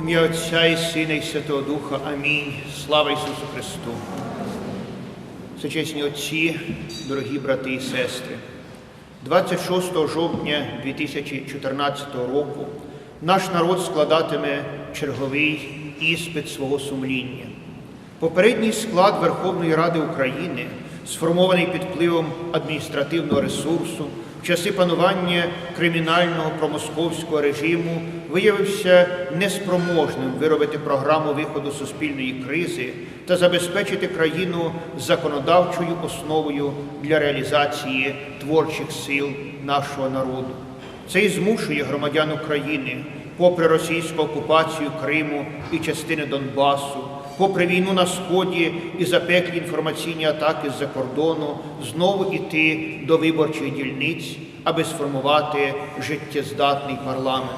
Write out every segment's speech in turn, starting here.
Ім'я Отця і Сина і Святого Духа. Амінь. Слава Ісусу Христу. Сучесні отці, дорогі брати і сестри, 26 жовтня 2014 року наш народ складатиме черговий іспит свого сумління. Попередній склад Верховної Ради України, сформований під впливом адміністративного ресурсу, в часи панування кримінального промосковського режиму виявився неспроможним виробити програму виходу суспільної кризи та забезпечити країну законодавчою основою для реалізації творчих сил нашого народу. Це і змушує громадян України, попри російську окупацію Криму і частини Донбасу, попри війну на сході і запеклі інформаційні атаки з-за кордону, знову йти до виборчих дільниць, аби сформувати життєздатний парламент.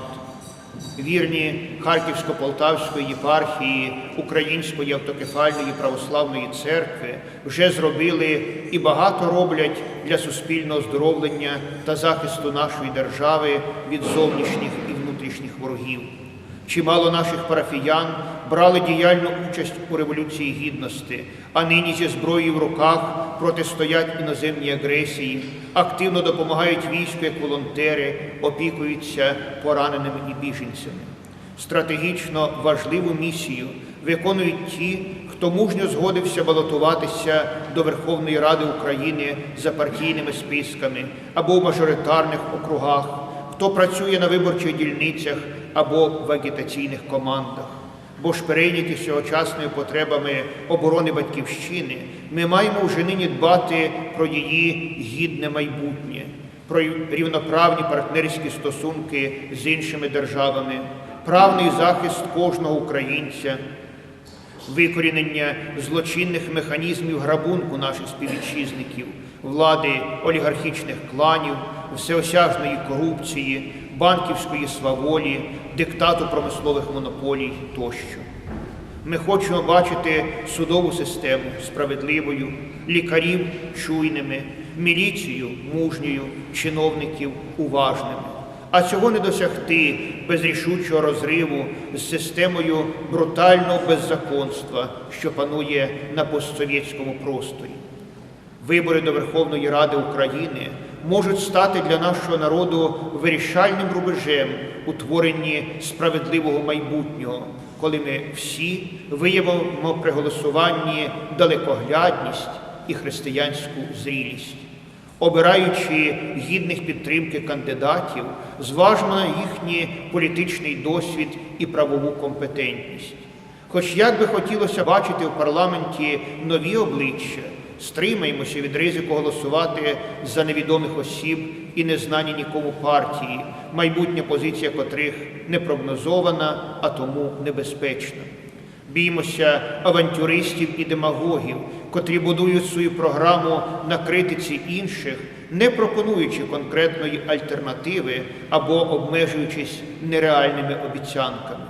Вірні Харківсько-Полтавської єпархії Української автокефальної православної церкви вже зробили і багато роблять для суспільного оздоровлення та захисту нашої держави від зовнішніх і внутрішніх ворогів. Чимало наших парафіян брали діяльну участь у Революції Гідності, а нині зі зброєю в руках протистоять іноземній агресії, активно допомагають війську як волонтери, опікуються пораненими і біженцями. Стратегічно важливу місію виконують ті, хто мужньо згодився балотуватися до Верховної Ради України за партійними списками або в мажоритарних округах, хто працює на виборчих дільницях або в агітаційних командах. Бо ж перейняті сьогочасними потребами оборони батьківщини, ми маємо вже нині дбати про її гідне майбутнє, про рівноправні партнерські стосунки з іншими державами, правний захист кожного українця, викорінення злочинних механізмів грабунку наших співвітчизників, влади олігархічних кланів, всеосяжної корупції, банківської сваволі, диктату промислових монополій тощо. Ми хочемо бачити судову систему справедливою, лікарів чуйними, міліцію мужньою, чиновників уважними. А цього не досягти без рішучого розриву з системою брутального беззаконства, що панує на постсовєтському просторі. Вибори до Верховної Ради України можуть стати для нашого народу вирішальним рубежем у творенні справедливого майбутнього, коли ми всі виявимо при голосуванні далекоглядність і християнську зрілість. Обираючи гідних підтримки кандидатів, зважмо на їхній політичний досвід і правову компетентність. Хоч як би хотілося бачити в парламенті нові обличчя, стримаємося від ризику голосувати за невідомих осіб і незнані нікому партії, майбутня позиція котрих не прогнозована, а тому небезпечна. Біймося авантюристів і демагогів, котрі будують свою програму на критиці інших, не пропонуючи конкретної альтернативи або обмежуючись нереальними обіцянками.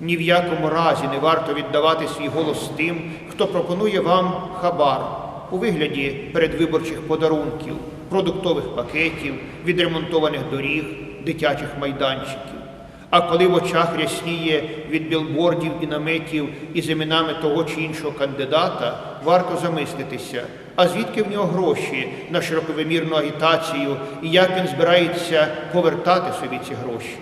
Ні в якому разі не варто віддавати свій голос тим, хто пропонує вам хабар у вигляді передвиборчих подарунків, продуктових пакетів, відремонтованих доріг, дитячих майданчиків. А коли в очах рясніє від білбордів і наметів із іменами того чи іншого кандидата, варто замислитися, а звідки в нього гроші на широковимірну агітацію і як він збирається повертати собі ці гроші.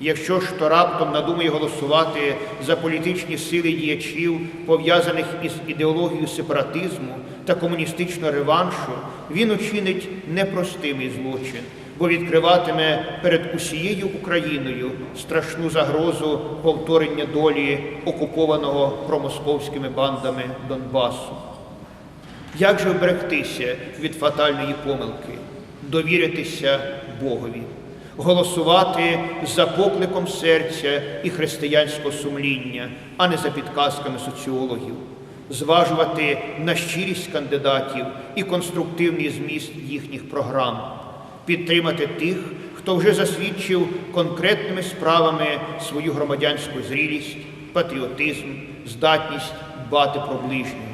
Якщо ж то раптом надумає голосувати за політичні сили діячів, пов'язаних із ідеологією сепаратизму та комуністичного реваншу, він учинить непростимий злочин, бо відкриватиме перед усією Україною страшну загрозу повторення долі окупованого промосковськими бандами Донбасу. Як же вберегтися від фатальної помилки, довіритися Богові? голосувати за покликом серця і християнського сумління, а не за підказками соціологів, зважувати на щирість кандидатів і конструктивний зміст їхніх програм, підтримати тих, хто вже засвідчив конкретними справами свою громадянську зрілість, патріотизм, здатність дбати про ближнього.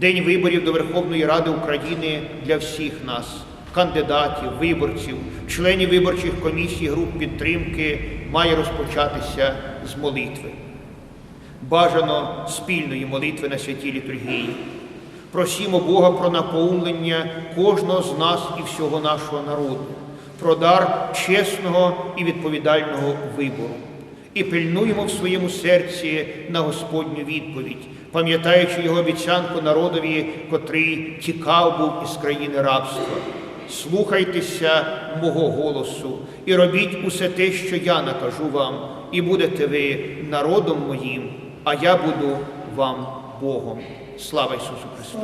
День виборів до Верховної Ради України для всіх нас кандидатів, виборців, членів виборчих комісій груп підтримки має розпочатися з молитви. Бажано спільної молитви на святій літургії. Просімо Бога про наповнення кожного з нас і всього нашого народу, про дар чесного і відповідального вибору. І пильнуємо в своєму серці на Господню відповідь, пам'ятаючи його обіцянку народові, котрий тікав був із країни рабства. Слухайтеся мого голосу і робіть усе те, що я накажу вам, і будете ви народом моїм, а я буду вам Богом. Слава Ісусу Христу!